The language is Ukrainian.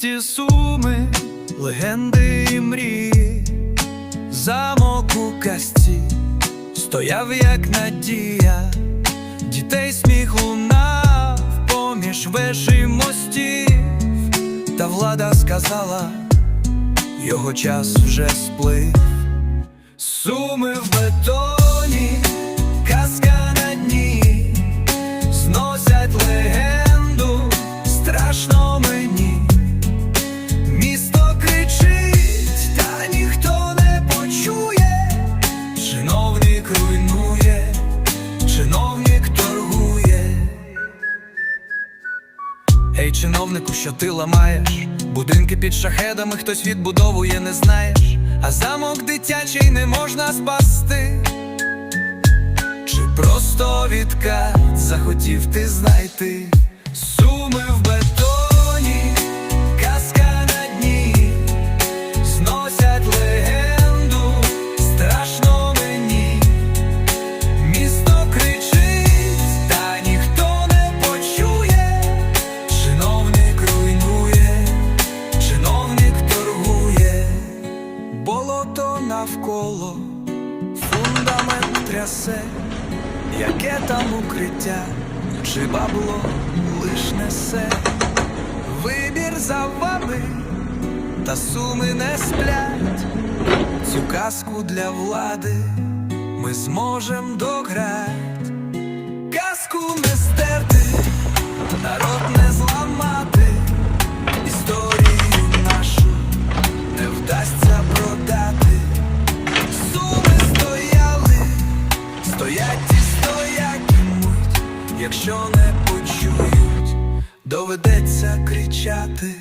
Ці суми, легенди і мрії, замок у казці стояв як надія, дітей сміх лунав поміж веж мостів, та влада сказала, його час вже сплив. Суми в бетоні, Ей, чиновнику, що ти ламаєш? Будинки під шахедами хтось відбудовує, не знаєш, а замок дитячий не можна спасти. Чи просто відкат захотів ти знайти суми в бетоні, навколо, фундамент трясе, яке там укриття, чи бабло лиш несе, вибір за вами, та суми не сплять, цю казку для влади ми зможем дограть. Казку не стерти, народ не стоять і стоятимуть, якщо не почують, доведеться кричати.